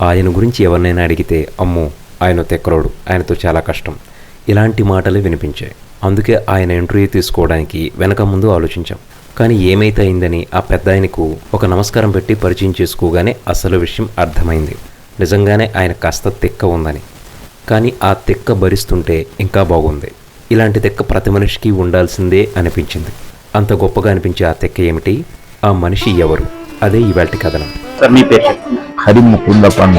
ఆయన గురించి ఎవరినైనా అడిగితే అమ్మో ఆయన తెక్కరోడు ఆయనతో చాలా కష్టం. ఇలాంటి మాటలే వినిపించాయి. అందుకే ఆయన ఇంటర్వ్యూ తీసుకోవడానికి వెనక ముందు ఆలోచించాం. కానీ ఏమైతే అయిందని ఆ పెద్ద ఆయనకు ఒక నమస్కారం పెట్టి పరిచయం చేసుకోగానే అసలు విషయం అర్థమైంది. నిజంగానే ఆయన కాస్త తిక్క ఉందని. కానీ ఆ తిక్క భరిస్తుంటే ఇంకా బాగుంది. ఇలాంటి తిక్క ప్రతి మనిషికి ఉండాల్సిందే అనిపించింది. అంత గొప్పగా అనిపించే ఆ తిక్క ఏమిటి? ఆ మనిషి ఎవరు? అదే ఇవాల్టి కథనం. సార్ మీ పేరు హరిముకుంద పండ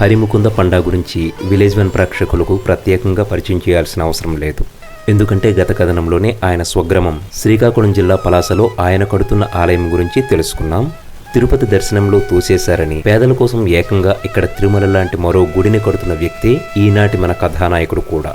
హరిముకుంద పండా గురించి విలేజ్ వన్ ప్రేక్షకులకు ప్రత్యేకంగా పరిచయం చేయాల్సిన అవసరం లేదు. ఎందుకంటే గత కథనంలోనే ఆయన స్వగ్రామం శ్రీకాకుళం జిల్లా పలాసలో ఆయన కడుతున్న ఆలయం గురించి తెలుసుకున్నాం. తిరుపతి దర్శనంలో తోసేశారని పేదల కోసం ఏకంగా ఇక్కడ తిరుమల లాంటి మరో గుడిని కడుతున్న వ్యక్తి ఈనాటి మన కథానాయకుడు కూడా.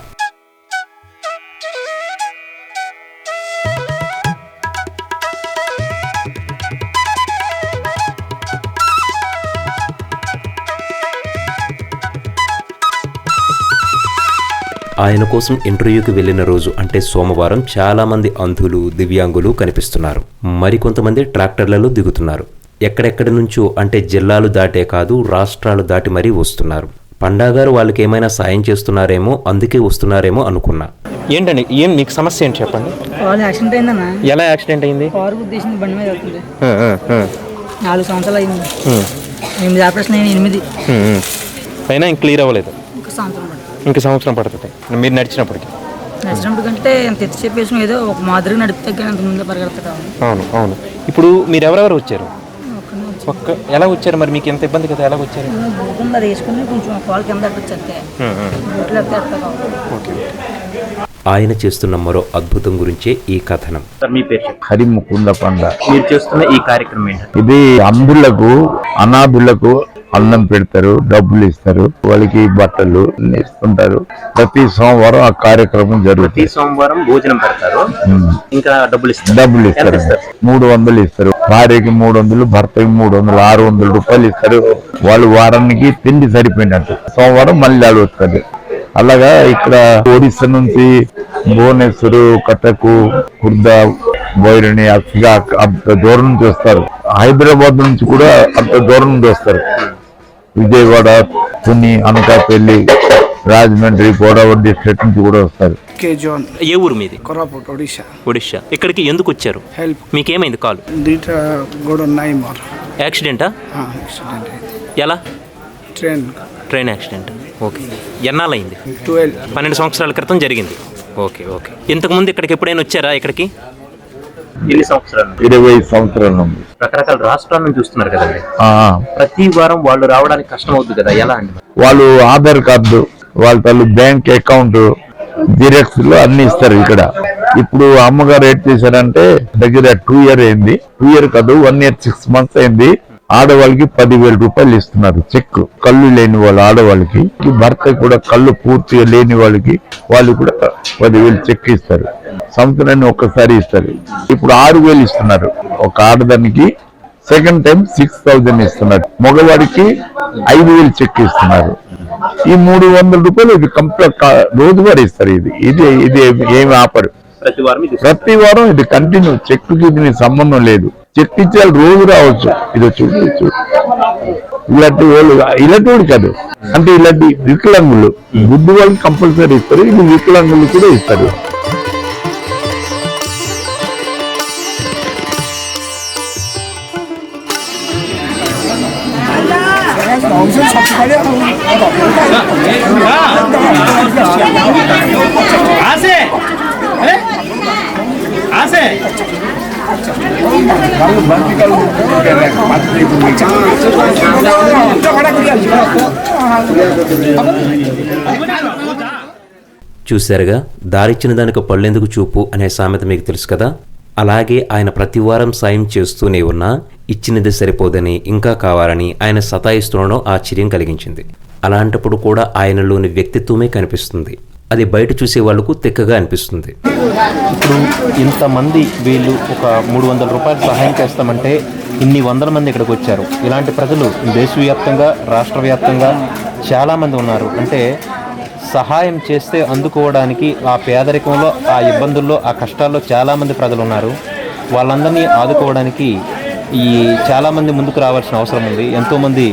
ఆయన కోసం ఇంటర్వ్యూకి వెళ్ళిన రోజు అంటే సోమవారం చాలా మంది అంధులు దివ్యాంగులు కనిపిస్తున్నారు. మరికొంతమంది ట్రాక్టర్లలో దిగుతున్నారు. ఎక్కడెక్కడి నుంచో అంటే జిల్లాలు దాటే కాదు రాష్ట్రాలు దాటి మరీ వస్తున్నారు. పండాగారు వాళ్ళకి ఏమైనా సాయం చేస్తున్నారేమో అందుకే వస్తున్నారేమో అనుకున్నా. ఏంటండి ఏం మీకు సమస్య ఏంటి చెప్పండి? కారు యాక్సిడెంట్ అయిందన్న. ఎలా యాక్సిడెంట్ అయింది? కారు గుద్దేసింది బండి మీద వెళ్తుంది ఆ, ఆ, ఆ. నాలుగు సంవత్సరాలు అయింది. ఉమ్, ఎనిమిది ఆపరేషన్ అయిన ఎనిమిది. ఇంక క్లియర్ అవ్వలేదు. ఒక సంవత్సరం పడుతుంది. ఇంక సంవత్సరం పడుతుంది. మీరు నడిచినప్పటికి? యాక్సిడెంట్ కంటే ఎంత ఎత్తి చెప్పేసి ఏదో ఒక మాదిరిగా నడిపితే కానీ అంత ముందే పరిగెడతా అవును అవును. ఇప్పుడు మీరు ఎవరెవరు వచ్చారు? ఒక్క ఎలా వచ్చారు మరి? మీకు ఎంత ఇబ్బంది కదా? ఎలా వచ్చారు? వేసుకుని కొంచెం కాలు కింద వచ్చేస్తే. బూట్లు ఓకే ఆయన చేస్తున్న మరో అద్భుతం గురించే ఈ కథనం. మీ పేరు? చెప్పండి. హరిముకుంద పండ. మీరు చేస్తున్న ఈ కార్యక్రమం ఇది అంధులకు అనాథులకు అన్నం పెడతారు డబ్బులు ఇస్తారు వాళ్ళకి బట్టలు ఇస్తుంటారు. ప్రతి సోమవారం ఆ కార్యక్రమం జరుగుతుంది. సోమవారం భోజనం పెడతారు. ఇంకా డబ్బులు ఇస్తారు. డబ్బులు ఇస్తారు. మూడు వందలు ఇస్తారు. భార్యకి మూడు వందలు భర్తకి మూడు వందలు ఆరు వందల రూపాయలు ఇస్తారు. వాళ్ళు వారానికి తిండి సరిపోయినట్టు. సోమవారం మళ్ళీ వాళ్ళు వస్తారు అలాగా ఇక్కడ ఒడిస్సా నుంచి భువనేశ్వర్ కటక్ కుర్దా అఫ్గా అంత దూరం నుంచి వస్తారు హైదరాబాద్ నుంచి కూడా అంత దూరం నుంచి వస్తారు విజయవాడ తుని అనకాపల్లి రాజమండ్రి గోదావరి డిస్ట్రిక్ట్ నుంచి కూడా వస్తారు. కే జాన్. ఏ ఊరు మీది? కోరాపుట్ ఒడిశా. ఒడిషా ఇక్కడికి ఎందుకు వచ్చారు? హెల్ప్. మీకేమైంది కాలు? దీట గోడ ఉన్నాయి మార్ యాక్సిడెంటా ఎలా? ట్రైన్. Train accident. ఓకే. ఎన్నాళ్ళయింది? ట్వెల్వ్. పన్నెండు సంవత్సరాల క్రితం జరిగింది. Okay okay. ఇంతకుముందు ఇక్కడికి ఎప్పుడైనా వచ్చారా ఇక్కడికి? ఎన్ని సంవత్సరాలు? ఇరవై సంవత్సరాల నుండి. రకరకాల రాష్ట్రాల నుంచి చూస్తున్నారు కదండి. ప్రతి వారం వాళ్ళు రావడానికి కష్టం అవుతుంది కదా ఎలా అండి? వాళ్ళు ఆధార్ కార్డు వాళ్ళ తల్లి బ్యాంక్ అకౌంట్ జిరాక్స్లో అన్ని ఇస్తారు ఇక్కడ. ఇప్పుడు అమ్మగారు ఏం చేశారంటే దగ్గర టూ ఇయర్ అయింది. టూ ఇయర్ కాదు వన్ ఇయర్ సిక్స్ మంత్స్ అయింది. ఆడవాళ్ళకి పదివేల రూపాయలు ఇస్తున్నారు. చెక్ కళ్ళు లేని వాళ్ళు ఆడవాళ్ళకి ఈ భర్త కూడా కళ్ళు పూర్తిగా లేని వాళ్ళకి వాళ్ళు కూడా పదివేలు చెక్ ఇస్తారు. సంవత్సరాన్ని ఒక్కసారి ఇస్తారు. ఇప్పుడు ఆరు వేలు ఇస్తున్నారు. ఒక ఆడదానికి సెకండ్ టైం సిక్స్ థౌజండ్ ఇస్తున్నారు. మగవాడికి ఐదు వేలు చెక్ ఇస్తున్నారు. ఈ మూడు వందల రూపాయలు ఇది కంప్లీట్ రోజువారీ ఇస్తారు ఇది. ఇది ఇది ఏమి ఆపరు. ప్రతి వారం ఇది కంటిన్యూ. చెక్కి దీనికి సంబంధం లేదు. వాళ్ళు రోజు రావచ్చు. ఇది చూడు ఇది చూడు. ఇలాంటి వాళ్ళు ఇలాంటి వాడు కాదు. అంటే ఇలాంటి వికలాంగులు. గుడ్డు వాళ్ళకి కంపల్సరీ ఇస్తారు ఇది వికలాంగులు కూడా ఇస్తారు. చూశారుగా దారిచ్చిన దానికి పళ్ళెందుకు చూపు అనే సామెత మీకు తెలుసు కదా? అలాగే ఆయన ప్రతి వారం సాయం చేస్తూనే ఉన్నా ఇచ్చినది సరిపోదని ఇంకా కావాలని ఆయన సతాయిస్తుండడం ఆశ్చర్యం కలిగించింది. అలాంటప్పుడు కూడా ఆయనలోని వ్యక్తిత్వమే కనిపిస్తుంది. అది బయట చూసే వాళ్ళకు తిక్కగా అనిపిస్తుంది. ఇప్పుడు ఇంతమంది వీళ్ళు ఒక మూడు వందల రూపాయలు సహాయం చేస్తామంటే ఇన్ని వందల మంది ఇక్కడికి వచ్చారు. ఇలాంటి ప్రజలు దేశవ్యాప్తంగా రాష్ట్ర వ్యాప్తంగా చాలామంది ఉన్నారు. అంటే సహాయం చేస్తే అందుకోవడానికి ఆ పేదరికంలో ఆ ఇబ్బందుల్లో ఆ కష్టాల్లో చాలామంది ప్రజలు ఉన్నారు. వాళ్ళందరినీ ఆదుకోవడానికి ఈ చాలామంది ముందుకు రావాల్సిన అవసరం ఉంది. ఎంతోమంది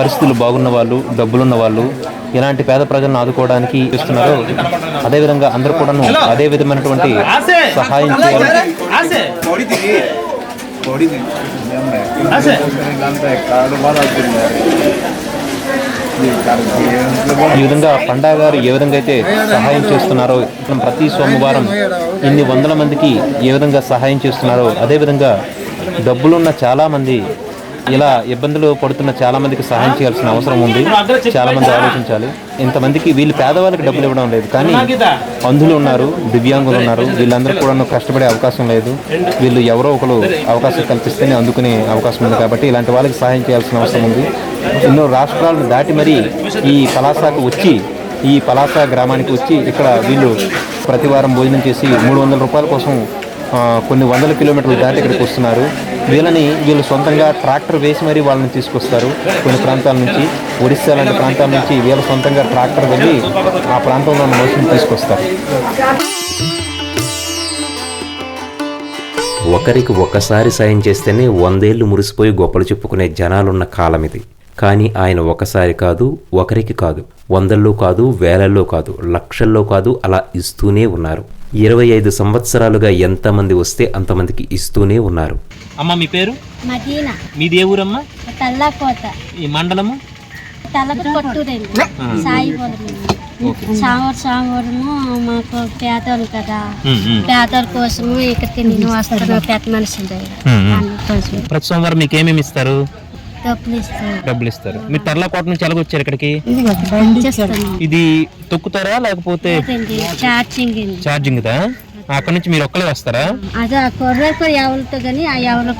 పరిస్థితులు బాగున్న వాళ్ళు డబ్బులున్న వాళ్ళు ఇలాంటి పేద ప్రజలను ఆదుకోవడానికి ఇస్తున్నారు అదేవిధంగా అందరూ కూడాను అదే విధమైనటువంటి సహాయం చేయాలి. ఈ విధంగా పండా గారు ఏ విధంగా అయితే సహాయం చేస్తున్నారో మనం ప్రతి సోమవారం ఇన్ని వందల మందికి ఏ విధంగా సహాయం చేస్తున్నారో అదేవిధంగా డబ్బులున్న చాలామంది ఇలా ఇబ్బందులు పడుతున్న చాలా మందికి సహాయం చేయాల్సిన అవసరం ఉంది. చాలా మంది ఆలోచించాలి. ఇంతమందికి వీళ్ళు పేదవాళ్ళకి డబ్బులు ఇవ్వడం లేదు. కానీ అంధులు ఉన్నారు దివ్యాంగులు ఉన్నారు. వీళ్ళందరూ కూడా కష్టపడే అవకాశం లేదు. వీళ్ళు ఎవరో ఒకరు అవకాశం కల్పిస్తేనే అందుకునే అవకాశం ఉంది. కాబట్టి ఇలాంటి వాళ్ళకి సహాయం చేయాల్సిన అవసరం ఉంది. ఎన్నో రాష్ట్రాలను దాటి మరీ ఈ పలాసాకు వచ్చి ఈ పలాస గ్రామానికి వచ్చి ఇక్కడ వీళ్ళు ప్రతి వారం భోజనం చేసి మూడు వందల రూపాయల కోసం కొన్ని వందల కిలోమీటర్లు దాటి ఇక్కడికి వస్తున్నారు. వీళ్ళని వీళ్ళు సొంతంగా ట్రాక్టర్ వేసి మరీ వాళ్ళని తీసుకొస్తారు. కొన్ని ప్రాంతాల నుంచి ఒడిస్సా లాంటి ప్రాంతాల నుంచి వీళ్ళ సొంతంగా ట్రాక్టర్ వెళ్ళి ఆ ప్రాంతంలో ఉన్న తీసుకొస్తారు. ఒకరికి ఒకసారి సాయం చేస్తేనే వందేళ్ళు మురిసిపోయి గొప్పలు చెప్పుకునే జనాలున్న కాలం ఇది కానీ ఆయన ఒకసారి కాదు ఒకరికి కాదు. వందల్లో కాదు వేలల్లో కాదు లక్షల్లో కాదు అలా ఇస్తూనే ఉన్నారు. ఇరవై ఐదు సంవత్సరాలుగా ఎంతమంది వస్తే అంతమందికి ఇస్తూనే ఉన్నారు. అమ్మ మీ పేరు? మదీనా. మీది ఏ ఊరమ్మా? తల్లకోట. ఈ మండలము? సాయిపురం మాకు పేదోళ్ళు కదా. పేదోళ్ళ కోసము ఇక్కడికి నేను వస్తాను పెద్ద మనిషి కోసం ప్రతి సోమవారం మీకు ఏమేమి ఇస్తారు? డబ్బులు ఇస్తారు. మీరు తర్లాకోట నుంచి ఎలాగొచ్చారు ఇక్కడికి? చేస్తాను. ఇది తొక్కుతారా లేకపోతే ఛార్జింగ్ దా? అక్కడ నుంచి మీరు ఒక్కలే వస్తారా? అదే ఆ కొర్రర్ కూడా ఎవరితో కానీ ఆ ఎవరి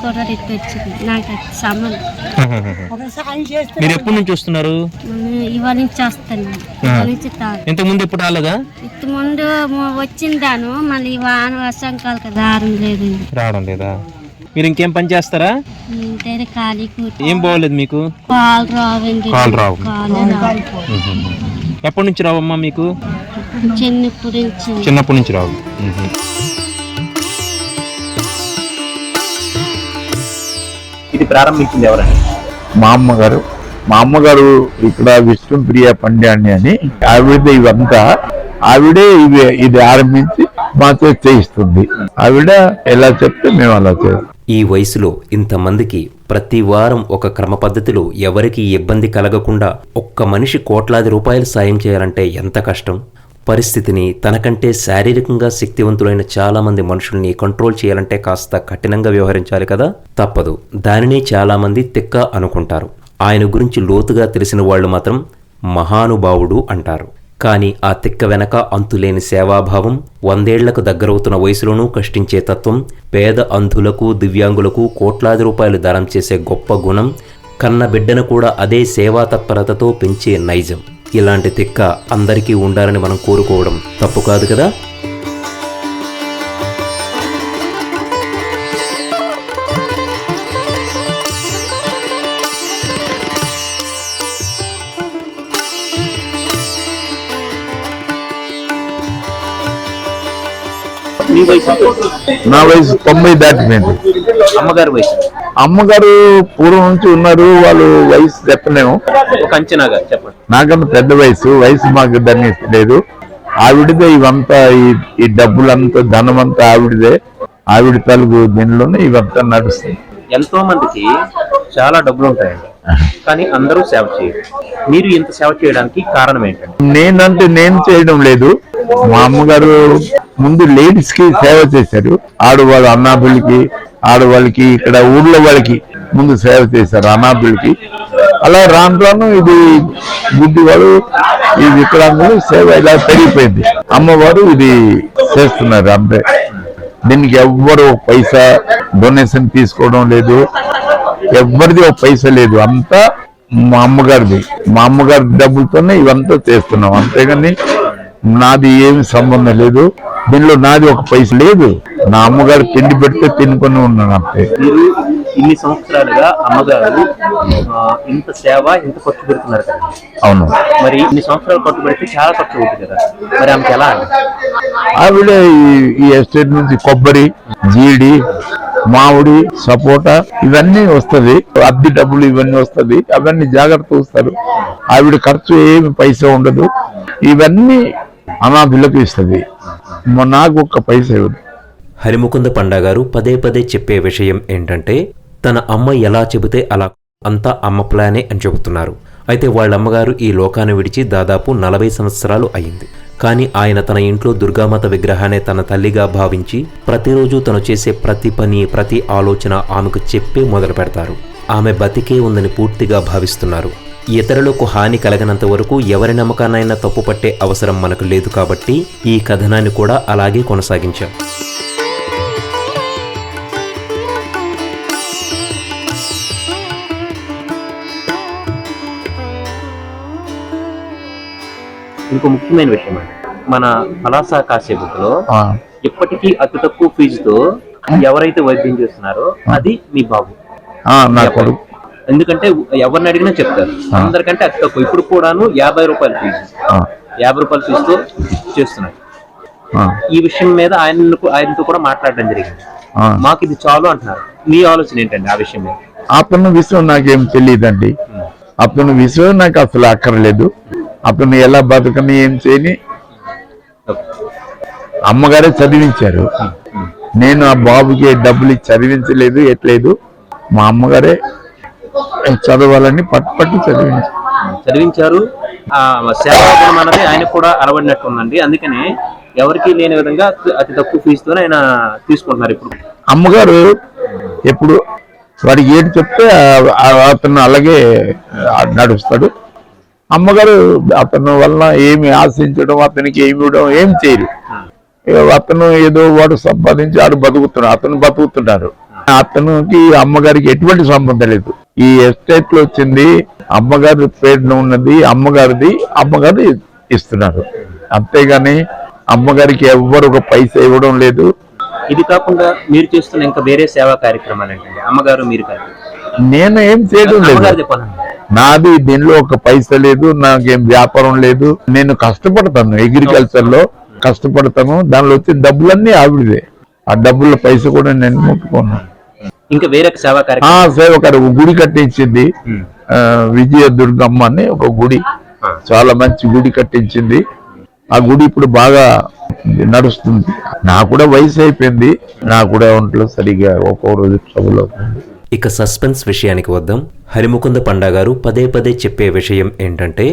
వచ్చింది. నాకు సంబంధం. మీరు ఎప్పటి నుంచి వస్తున్నారు? నేను ఇవాళ నుంచి వస్తాను. ఇంతకు ముందు ఎప్పుడు రాలేదా? ఇంత ముందు వచ్చిందాను. మళ్ళీ వాన వర్షం కాదు కదా దారం లేదండి. రావడం లేదా? మీరు ఇంకేం పని చేస్తారా? ఏం బాగోలేదు మీకు? కాలు రావు. కాలు రావు. ఎప్పటి నుంచి రావమ్మా మీకు? చిన్నప్పటి నుంచి. రావు. ఇది ప్రారంభించింది ఎవరండి? మా అమ్మగారు. మా అమ్మగారు ఇక్కడ విష్ణుప్రియ పండ్యాన్ని అని ఆవిడ ఇవంతా ఆవిడే ఇవి ఇది ఆరంభించి మాతో చేయిస్తుంది. ఆవిడ ఎలా చెప్తే మేము అలా చేస్తాం. ఈ వయసులో ఇంతమందికి ప్రతి వారం ఒక క్రమ పద్ధతిలో ఎవరికి ఇబ్బంది కలగకుండా ఒక్క మనిషి కోట్లాది రూపాయలు సాయం చేయాలంటే ఎంత కష్టం? పరిస్థితిని తనకంటే శారీరకంగా శక్తివంతులైన చాలామంది మనుషుల్ని కంట్రోల్ చేయాలంటే కాస్త కఠినంగా వ్యవహరించాలి కదా? తప్పదు. దానిని చాలామంది తిక్క అనుకుంటారు. ఆయన గురించి లోతుగా తెలిసిన వాళ్ళు మాత్రం మహానుభావుడు అంటారు. కానీ ఆ తిక్క వెనక అంతులేని సేవాభావం వందేళ్ళకు దగ్గరవుతున్న వయసులోనూ కష్టించే తత్వం పేద అంధులకు దివ్యాంగులకు కోట్లాది రూపాయలు దానం చేసే గొప్ప గుణం కన్న బిడ్డను కూడా అదే సేవా తత్పరతతో పెంచే నైజం. ఇలాంటి తిక్క అందరికీ ఉండాలని మనం కోరుకోవడం తప్పు కాదు కదా? నా వయసు తొంభై దాటిపోయింది అమ్మగారి వయసు? అమ్మగారు పూర్వం నుంచి ఉన్నారు వాళ్ళు వయసు చెప్పలేము. ఒక అంచనాగా చెప్పండి. నాకన్నా పెద్ద వయసు వయసు మాకు దాన్ని లేదు. ఆవిడదే ఇవంతా ఈ- ఈ డబ్బులంతా ధనం అంతా ఆవిడదే. ఆవిడ తలుగు దీనిలోనే ఇవంతా నడుస్తుంది. ఎంతో మందికి చాలా డబ్బులు ఉంటాయండి కానీ అందరూ సేవ చేయరు. మీరు ఇంత సేవ చేయడానికి కారణం ఏంటంటే నేనంటే నేను చేయడం లేదు. మా అమ్మగారు ముందు లేడీస్కి సేవ చేశారు. ఆడవాళ్ళు అన్నాబులకి ఆడవాళ్ళకి ఇక్కడ ఊర్లో వాళ్ళకి ముందు సేవ చేశారు అనాథులకి. అలా రాను రాను ఇది గుడ్డివాడు ఈ వికలాంగులు సేవ ఇలా పెరిగిపోయింది. అమ్మవారు ఇది చేస్తున్నారు అంతే. దీనికి ఎవ్వరు పైసా డొనేషన్ తీసుకోవడం లేదు. ఎవరిది ఒక పైసా లేదు. అంతా మా అమ్మగారిది మా అమ్మగారి డబ్బులతోనే ఇవంతా చేస్తున్నాం. అంతేగాని నాది ఏమి సంబంధం లేదు. దీనిలో నాది ఒక పైస లేదు. నా అమ్మగారు తిండి పెడితే తినుకొని ఉన్నాను అంతే. ఇన్ని సంవత్సరాలుగా అమ్మగారు ఇంత సేవ ఇంత ఖర్చు పెడుతున్నారు కదా. అవును. మరి ఇన్ని సంవత్సరాలు ఖర్చు పెడితే చాలా ఖర్చు అవుతుంది కదా. మరి ఆమెకి ఎలా? ఆవిడ ఈ- ఈ ఎస్టేట్ నుంచి కొబ్బరి జీడి మామిడి సపోటా ఇవన్నీ వస్తుంది. అద్దె డబ్బులు ఇవన్నీ వస్తుంది. అవన్నీ జాగ్రత్త వస్తారు. ఆవిడ ఖర్చు ఏమి పైసా ఉండదు. ఇవన్నీ అనాథులకు ఇస్తుంది. నాకు ఒక్క పైసా ఇవ్వదు. హరిముకుంద పండా గారు పదే పదే చెప్పే విషయం ఏంటంటే తన అమ్మ ఎలా చెబితే అలా అంతా అమ్మ ప్లానే అని చెబుతున్నారు. అయితే వాళ్ళ అమ్మగారు ఈ లోకాన్ని విడిచి దాదాపు నలభై సంవత్సరాలు అయింది. కానీ ఆయన తన ఇంట్లో దుర్గామాత విగ్రహాన్ని తన తల్లిగా భావించి ప్రతిరోజు తను చేసే ప్రతి పని ప్రతి ఆలోచన ఆమెకు చెప్పే మొదలు పెడతారు. ఆమె బతికే ఉందని పూర్తిగా భావిస్తున్నారు. ఇతరులకు హాని కలగనంత వరకు ఎవరి నమ్మకాన్నైనా తప్పుపట్టే అవసరం మనకు లేదు కాబట్టి ఈ కథనాన్ని కూడా అలాగే కొనసాగించాం. ఇంకో ముఖ్యమైన విషయం అండి. మన పలాస కాసేపులో ఆ, ఇప్పటికీ అతి తక్కువ ఫీజుతో ఎవరైతే వైద్యం చేస్తున్నారో అది మీ బాబు. ఆ, ఎందుకంటే ఎవరిని అడిగినా చెప్తారు. అందరికంటే అతి తక్కువ. ఇప్పుడు కూడాను యాభై రూపాయల ఫీజు. ఆ, యాభై రూపాయల ఫీజుతో చేస్తున్నారు. ఆ, ఈ విషయం మీద ఆయన ఆయనతో కూడా మాట్లాడడం జరిగింది. ఆ. మాకు ఇది చాలు అంటున్నారు. మీ ఆలోచన ఏంటండి ఆ విషయం మీద? అతను విషయం నాకేం తెలియదండి. అతను విషయం నాకు అసలు అక్కర్లేదు. అతను ఎలా బతకని ఏం చేయని? అమ్మగారే చదివించారు. నేను ఆ బాబుకి డబ్బులు చదివించలేదు ఎట్లేదు. మా అమ్మగారే చదవాలని పట్టు పట్టు చదివించారు. చదివించారు. ఆ సేవా గుణం అన్నది ఆయనకు కూడా అలవడినట్టు ఉందండి. అందుకనే ఎవరికి లేని విధంగా అతి తక్కువ ఫీజుతో ఆయన తీసుకుంటున్నారు ఇప్పుడు. అమ్మగారు ఎప్పుడు వాడికి ఏది చెప్తే అతను అలాగే నడుస్తాడు. అమ్మగారు అతను వలన ఏమి ఆశించడం అతనికి ఏమి ఇవ్వడం ఏం చేయరు. అతను ఏదో వాడు సంపాదించి ఆడు బతుకుతున్నాడు అతను బతుకుతున్నారు అతనికి అమ్మగారికి ఎటువంటి సంబంధం లేదు. ఈ ఎస్టేట్లో వచ్చింది అమ్మగారి పేరున ఉన్నది అమ్మగారిది అమ్మగారు ఇస్తున్నారు. అంతేగాని అమ్మగారికి ఎవ్వరు ఒక పైసా ఇవ్వడం లేదు. ఇది కాకుండా మీరు చేస్తున్న ఇంకా వేరే సేవా కార్యక్రమాలు ఏంటండి? అమ్మగారు మీరు కాదు నేను ఏం చేయడం లేదు. నాది దీనిలో ఒక పైసా లేదు నాకేం వ్యాపారం లేదు. నేను కష్టపడతాను అగ్రికల్చర్లో కష్టపడతాను. దానిలో వచ్చే డబ్బులన్నీ ఆవిడదే. ఆ డబ్బుల పైసా కూడా నేను ముట్టుకున్నాను ఇంకా వేరే సేవా కార్యక్రమం. ఒక గుడి కట్టించింది విజయ దుర్గమ్మ అని ఒక గుడి. చాలా మంచి గుడి కట్టించింది. ఆ గుడి ఇప్పుడు బాగా నడుస్తుంది. నాకు కూడా వయసు అయిపోయింది. నాకు కూడా ఒంట్లో సరిగా ఒక్కో రోజు ట్రబుల్ అవుతుంది ఇక సస్పెన్స్ విషయానికి వద్దాం. హరిముకుంద పండా గారు పదే పదే చెప్పే విషయం ఏంటంటే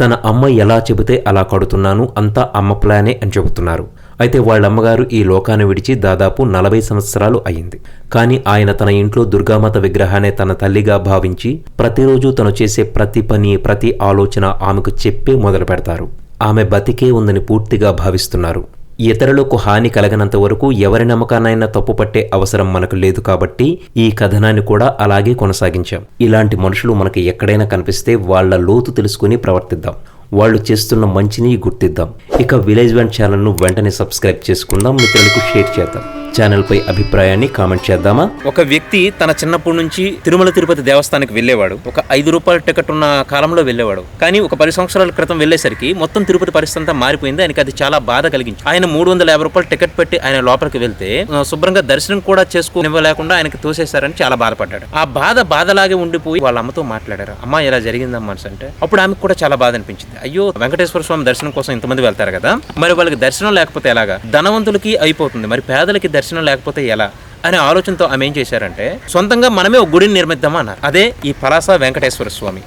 తన అమ్మ ఎలా చెబితే అలా కడుతున్నాను అంతా అమ్మ ప్లానే అని చెబుతున్నారు. అయితే వాళ్ళమ్మగారు ఈ లోకాన్ని విడిచి దాదాపు నలభై సంవత్సరాలు అయింది కానీ ఆయన తన ఇంట్లో దుర్గామాత విగ్రహాన్ని తన తల్లిగా భావించి ప్రతిరోజు తను చేసే ప్రతి పని ప్రతి ఆలోచన ఆమెకు చెప్పే మొదలు పెడతారు ఆమె బతికే ఉందని పూర్తిగా భావిస్తున్నారు. ఇతరులకు హాని కలగనంత వరకు ఎవరి నమ్మకాన్నైనా తప్పుపట్టే అవసరం మనకు లేదు కాబట్టి ఈ కథనాన్ని కూడా అలాగే కొనసాగించాం. ఇలాంటి మనుషులు మనకి ఎక్కడైనా కనిపిస్తే వాళ్ళ లోతు తెలుసుకుని ప్రవర్తిద్దాం. వాళ్ళు చేస్తున్న మంచిని గుర్తిద్దాం. ఇక విలేజ్ వన్ ఛానల్ను వెంటనే సబ్స్క్రైబ్ చేసుకుందాం. మిత్రులకు షేర్ చేద్దాం. ఛానల్పై అభిప్రాయాన్ని కామెంట్ చేద్దామా? ఒక వ్యక్తి తన చిన్నప్పటి నుంచి తిరుమల తిరుపతి దేవస్థానానికి వెళ్ళేవాడు. ఒక ఐదు రూపాయల టికెట్ ఉన్న కాలంలో వెళ్ళేవాడు. కానీ ఒక పది సంవత్సరాల క్రితం వెళ్ళేసరికి మొత్తం తిరుపతి పరిస్థితి అంతా మారిపోయింది. ఆయనకి అది చాలా బాధ కలిగింది ఆయన మూడు వందల యాభై రూపాయలు టికెట్ పెట్టి ఆయన లోపలికి వెళ్తే శుభ్రంగా దర్శనం కూడా చేసుకోనివ్వలేకుండా ఆయనకి తోసేశారని చాలా బాధపడ్డాడు. ఆ బాధ బాధలాగే ఉండిపోయి వాళ్ళ అమ్మతో మాట్లాడారు. అమ్మ ఇలా జరిగిందమ్మా మనసు? అంటే అప్పుడు ఆమెకు కూడా చాలా బాధ అనిపించింది. అయ్యో వెంకటేశ్వర స్వామి దర్శనం కోసం ఇంతమంది వెళ్తారు కదా. మరి వాళ్ళకి దర్శనం లేకపోతే ఎలాగా? ధనవంతులకి అయిపోతుంది. మరి పేదలకి దర్శనం లేకపోతే ఎలా అనే ఆలోచనతో ఆమె ఏం చేశారంటే సొంతంగా మనమే ఒక గుడిని నిర్మిద్దామన్నారు. అదే ఈ పలాస వెంకటేశ్వర స్వామి.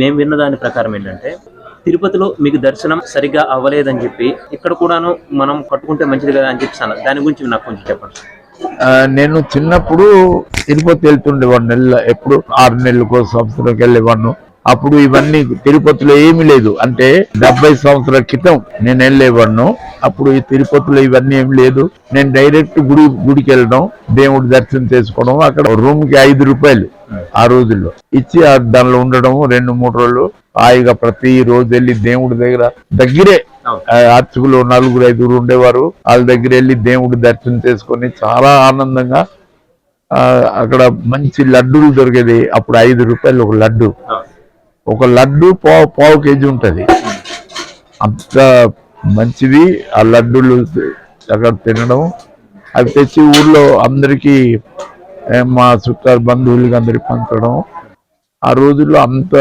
మేము విన్న దాని ప్రకారం ఏంటంటే తిరుపతిలో మీకు దర్శనం సరిగ్గా అవ్వలేదని చెప్పి ఇక్కడ కూడాను మనం కట్టుకుంటే మంచిది కదా అని చెప్పి దాని గురించి నాకు కొంచెం చెప్పండి. నేను చిన్నప్పుడు తిరుపతి వెళ్తుండేవాడిని నెలలో ఎప్పుడు ఆరు నెలలకు సంవత్సరంకి వెళ్ళేవాడిను. అప్పుడు ఇవన్నీ తిరుపతిలో ఏమీ లేదు. అంటే డెబ్బై సంవత్సరాల క్రితం నేను వెళ్ళేవాడిను. అప్పుడు ఈ తిరుపతిలో ఇవన్నీ ఏమి లేదు. నేను డైరెక్ట్ గుడి గుడికి వెళ్ళడం దేవుడి దర్శనం చేసుకోవడం అక్కడ రూమ్కి ఐదు రూపాయలు ఆ రోజుల్లో. ఇచ్చి దానిలో ఉండడం రెండు మూడు రోజులు. హాయిగా ప్రతి రోజు వెళ్ళి దేవుడి దగ్గర దగ్గరే అర్చకులు నలుగురు ఐదుగురు ఉండేవారు. వాళ్ళ దగ్గర వెళ్ళి దేవుడి దర్శనం చేసుకొని చాలా ఆనందంగా ఆ, అక్కడ మంచి లడ్డూలు దొరికేది. అప్పుడు ఐదు రూపాయలు ఒక లడ్డు. ఒక లడ్డు పావు పావు కేజీ ఉంటుంది. అంత మంచిది. ఆ లడ్డూలు అక్కడ తినడం. అవి తెచ్చి ఊళ్ళో అందరికీ మా చుట్టాలు బంధువులకి అందరికి పంచడం. ఆ రోజుల్లో అంత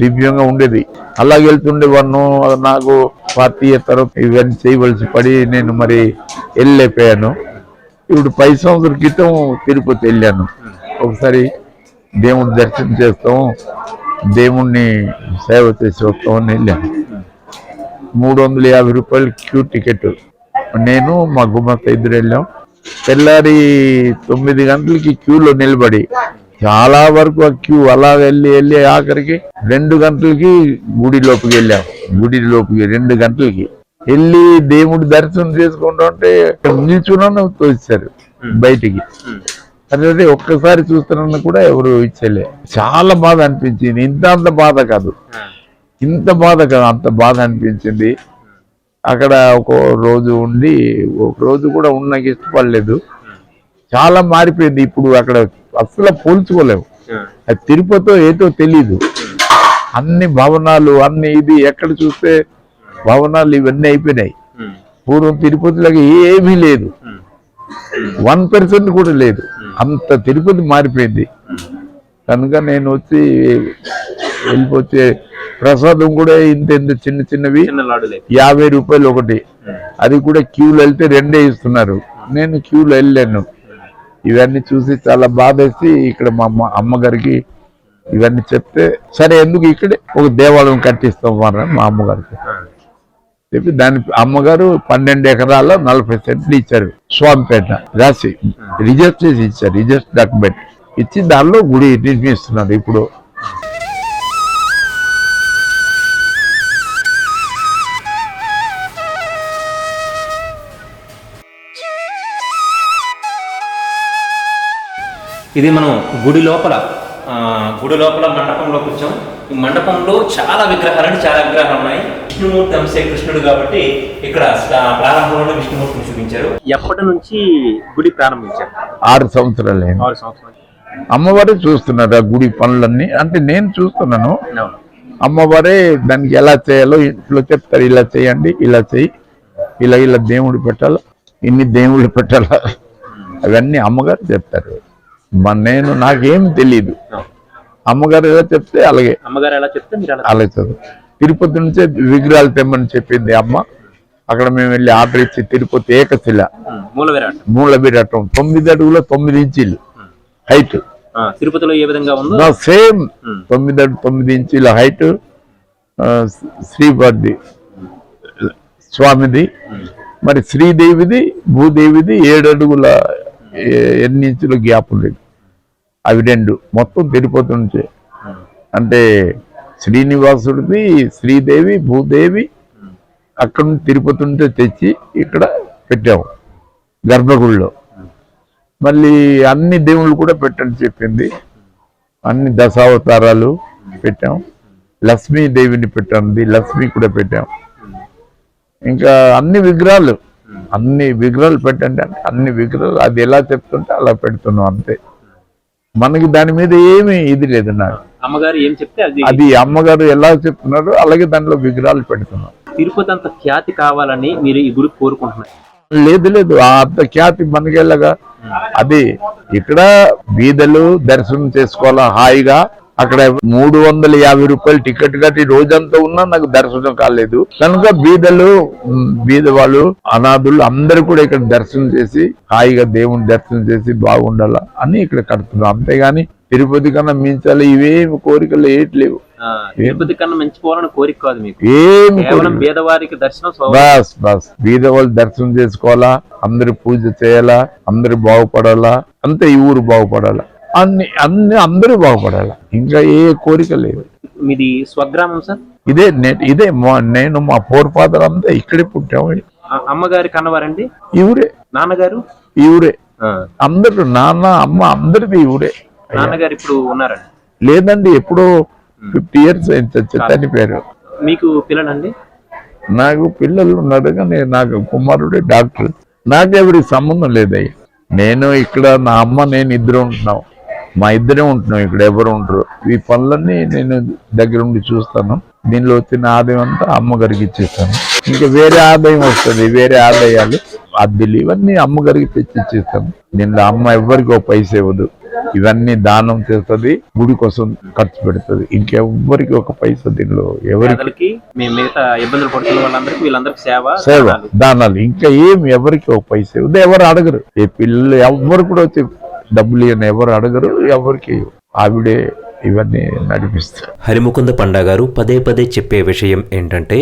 దివ్యంగా ఉండేది. అలాగే వెళ్తుండేవాడిను నాకు పార్టీ తర్వాత ఇవన్నీ చేయవలసి పడి నేను మరి వెళ్ళలేకపోయాను. ఇప్పుడు పది సంవత్సరాల క్రితం తిరుపతి వెళ్ళాను. ఒకసారి దేవుని దర్శనం చేస్తాం. దేవుణ్ణి సేవ చేసి వస్తామని వెళ్ళాను. మూడు వందల యాభై రూపాయలు క్యూ టికెట్. నేను మా గుమ్మత్త ఇద్దరు వెళ్ళాం. తెల్లారి తొమ్మిది గంటలకి క్యూలో నిలబడి చాలా వరకు ఆ క్యూ అలా వెళ్ళి వెళ్ళి ఆఖరికి రెండు గంటలకి గుడి లోపుకి వెళ్ళాం. గుడి లోపుకి రెండు గంటలకి వెళ్ళి దేవుడి దర్శనం చేసుకుంటా ఉంటే నిల్చున్నాను తోస్తారు బయటికి. అదే ఒక్కసారి చూస్తున్నా కూడా ఎవరు ఇచ్చలే. చాలా బాధ అనిపించింది. ఇంత అంత బాధ కాదు. ఇంత బాధ కాదు. అంత బాధ అనిపించింది. అక్కడ ఒక రోజు ఉండి ఒక రోజు కూడా ఉన్నకి ఇష్టపడలేదు. చాలా మారిపోయింది. ఇప్పుడు అక్కడ అసలు పోల్చుకోలేవు అది తిరుపతితో ఏదో తెలీదు. అన్ని భవనాలు అన్ని ఇది ఎక్కడ చూస్తే భవనాలు ఇవన్నీ అయిపోయినాయి. పూర్వం తిరుపతిలోకి ఏమీ లేదు. వన్ పర్సెంట్ కూడా లేదు. అంత తిరుపతి మారిపోయింది. కనుక నేను వచ్చి వెళ్ళిపోతే ప్రసాదం కూడా ఇంత ఇంత చిన్న చిన్నవి యాభై రూపాయలు ఒకటి. అది కూడా క్యూలో వెళ్తే రెండే ఇస్తున్నారు. నేను క్యూలో వెళ్ళాను. ఇవన్నీ చూసి చాలా బాధేసి ఇక్కడ మా అమ్మ అమ్మగారికి ఇవన్నీ చెప్తే సరే ఎందుకు ఇక్కడే ఒక దేవాలయం కట్టిస్తాం మా అమ్మగారికి. చెప్పి దాని అమ్మగారు పన్నెండు ఎకరాల్లో నలభై సెంట్లు ఇచ్చారు. స్వామిపేట రాసి రిజిస్టర్ చేసి ఇచ్చారు. Register document. ఇచ్చి దానిలో గుడి నిర్మిస్తున్నారు ఇప్పుడు. ఇది మనం గుడి లోపల గుడి లోపల మండపంలోకి వచ్చాం ఈ మండపంలో చాలా విగ్రహాలు చాలా విగ్రహాలు ఉన్నాయి. విష్ణుమూర్తి అంశే కృష్ణుడు కాబట్టి ఇక్కడ ప్రారంభంలోనే విష్ణుమూర్తిని చూపించారు. ఎప్పటి నుంచి గుడి ప్రారంభించారు? ఆరు సంవత్సరాలు. ఆరు సంవత్సరాలు. అమ్మవారే చూస్తున్నారు ఆ గుడి పనులన్నీ. అంటే నేను చూస్తున్నాను. అమ్మవారే దానికి ఎలా చేయాలో ఇంట్లో చెప్తారు. ఇలా చేయండి ఇలా చేయి. ఇలా ఇలా దేవుడు పెట్టాలా? ఇన్ని దేవుళ్ళు పెట్టాలా? అవన్నీ అమ్మగారు చెప్తారు. నేను నాకేం తెలియదు అవును. అమ్మగారు ఎలా చెప్తే అలాగే. అమ్మగారు ఎలా చెప్తే మీరు అలా అలాగే చదువు తిరుపతి నుంచే విగ్రహాలు తెమ్మని చెప్పింది అమ్మ. అక్కడ మేము వెళ్ళి ఆర్డర్ ఇచ్చి తిరుపతి ఏకశిల. మూల విరాట్. తొమ్మిది అడుగుల తొమ్మిది ఇంచీలు. హైట్ తిరుపతిలో ఏ విధంగా ఉందో? సేమ్. తొమ్మిది అడు- తొమ్మిది ఇంచుల హైట్ శ్రీవారిది స్వామిది. మరి శ్రీదేవిది భూదేవిది ఏడు అడుగుల ఎన్ని ఇంచుల గ్యాప్ లేదు అవి రెండు మొత్తం తిరుపతి అంటే శ్రీనివాసుడిది శ్రీదేవి భూదేవి అక్కడ నుంచి తిరుపతి నుంచే తెచ్చి ఇక్కడ పెట్టాము. గర్భగుడిలో. మళ్ళీ అన్ని దేవుళ్ళు కూడా పెట్టని చెప్పింది. అన్ని దశావతారాలు పెట్టాం లక్ష్మీదేవిని పెట్టండి లక్ష్మి కూడా పెట్టాం ఇంకా అన్ని విగ్రహాలు అన్ని విగ్రహాలు పెట్టండి అంటే అన్ని విగ్రహాలు అది ఎలా చెప్తుంటే అలా పెడుతున్నాం అంతే. మనకి దాని మీద ఏమీ ఇది లేదు నాకు. అమ్మగారు ఏం చెప్తే అది అది అమ్మగారు ఎలా చెప్తున్నారో అలాగే దానిలో విగ్రహాలు పెడుతున్నాం. తిరుపతి అంత ఖ్యాతి కావాలని మీరు ఈ గుడి కోరుకుంటున్నారు. లేదు లేదు ఆ అంత ఖ్యాతి మనకెళ్ళగా అది ఇక్కడ బీదలు దర్శనం చేసుకోవాలా హాయిగా? అక్కడ మూడు వందల యాభై రూపాయలు టికెట్ కట్టి రోజంతా ఉన్నా నాకు దర్శనం కాలేదు. కనుక బీదలు బీద వాళ్ళు అనాథులు అందరూ కూడా ఇక్కడ దర్శనం చేసి హాయిగా దేవుని దర్శనం చేసి బాగుండాలా అని ఇక్కడ కడుతున్నాం. అంతేగాని తిరుపతి కన్నా మించాలి ఇవేమి కోరికలు ఏట్లేవు తిరుపతి కన్నా మంచిపోవాలని కోరిక కాదు మీకు. ఏమి కేవలం పేదవారికి దర్శనం బస్ బస్. బీద వాళ్ళు దర్శనం చేసుకోవాలా? అందరు పూజ చేయాలా? అందరు బాగుపడాలా? అంతే ఈ ఊరు బాగుపడాలా? అన్ని అన్ని అందరూ బాగుపడాలా. ఇంకా ఏ కోరిక లేదు. మీది స్వగ్రామం సార్? ఇదే ఇదే మా- నేను మా ఫోర్ ఫాదర్ అంతా ఇక్కడే పుట్టాము. అమ్మగారి కన్నవారండి? ఊరే నాన్నగారు? ఆ, అందరు నాన్న అమ్మ అందరిది ఊరే నాన్నగారు ఇప్పుడు ఉన్నారండి? లేదండి ఎప్పుడో ఫిఫ్టీ ఇయర్స్ చనిపోయారు. మీకు పిల్లలండి? నాకు పిల్లలు ఉన్నారు కానీ నాకు కుమారుడే డాక్టర్. నాకెవరికి సంబంధం లేదయ్య. నేను ఇక్కడ నా అమ్మ నేను ఇద్దరు ఉంటున్నాం. మా ఇద్దరే ఉంటున్నాం ఇక్కడ ఎవరు ఉండరు. ఈ పనులన్నీ నేను దగ్గర ఉండి చూస్తాను. దీనిలో వచ్చిన ఆదాయం అంతా అమ్మగారికి ఇచ్చేస్తాను. ఇంకా వేరే ఆదాయం వస్తుంది వేరే ఆదాయాలు. అద్దెలు ఇవన్నీ అమ్మగారికి తెచ్చి ఇచ్చేస్తాను. దీనిలో అమ్మ ఎవరికి ఒక పైస ఇవ్వదు. ఇవన్నీ దానం చేస్తుంది గుడి కోసం ఖర్చు పెడుతుంది. ఇంకెవ్వరికి ఒక పైసా దీనిలో ఎవరికి? పేదలకి మీ మిగతా ఇబ్బందులు పడుతున్న వాళ్ళందరికీ వీళ్ళందరికీ సేవ సేవ దానాలు. ఇంకా ఏం ఎవరికి ఒక పైస ఇవ్వదు. ఎవరు అడగరు. ఈ పిల్లలు ఎవ్వరు కూడా వచ్చి డబ్బులు ఇవ్వని ఎవరు అడగరు ఎవరికి ఆవిడే ఇవన్నీ నడిపిస్తారు. హరిముకుంద పండా గారు పదే పదే చెప్పే విషయం ఏంటంటే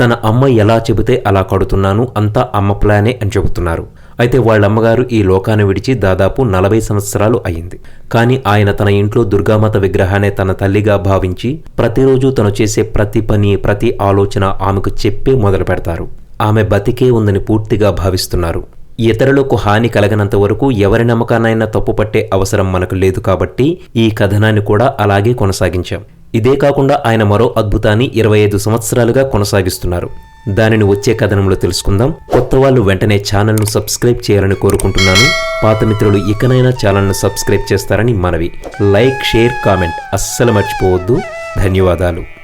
తన అమ్మ ఎలా చెబితే అలా కడుతున్నాను అంతా అమ్మ ప్లానే అని చెబుతున్నారు. అయితే వాళ్ళ అమ్మగారు ఈ లోకాన్ని విడిచి దాదాపు నలభై సంవత్సరాలు అయింది కానీ ఆయన తన ఇంట్లో దుర్గామాత విగ్రహాన్ని తన తల్లిగా భావించి ప్రతిరోజు తను చేసే ప్రతి పని ప్రతి ఆలోచన ఆమెకు చెప్పే మొదలు పెడతారు ఆమె బతికే ఉందని పూర్తిగా భావిస్తున్నారు. ఇతరులకు హాని కలగనంత వరకు ఎవరి నమ్మకాన్నైనా తప్పుపట్టే అవసరం మనకు లేదు కాబట్టి ఈ కథనాన్ని కూడా అలాగే కొనసాగించాం. ఇదే కాకుండా ఆయన మరో అద్భుతాన్ని ఇరవై ఐదు సంవత్సరాలుగా కొనసాగిస్తున్నారు. దానిని వచ్చే కథనంలో తెలుసుకుందాం. కొత్త వాళ్ళు వెంటనే ఛానల్ను సబ్స్క్రైబ్ చేయాలని కోరుకుంటున్నాను. పాత మిత్రులు ఇకనైనా ఛానల్ను సబ్స్క్రైబ్ చేస్తారని మనవి. లైక్ షేర్ కామెంట్ అస్సలు మర్చిపోవద్దు. ధన్యవాదాలు.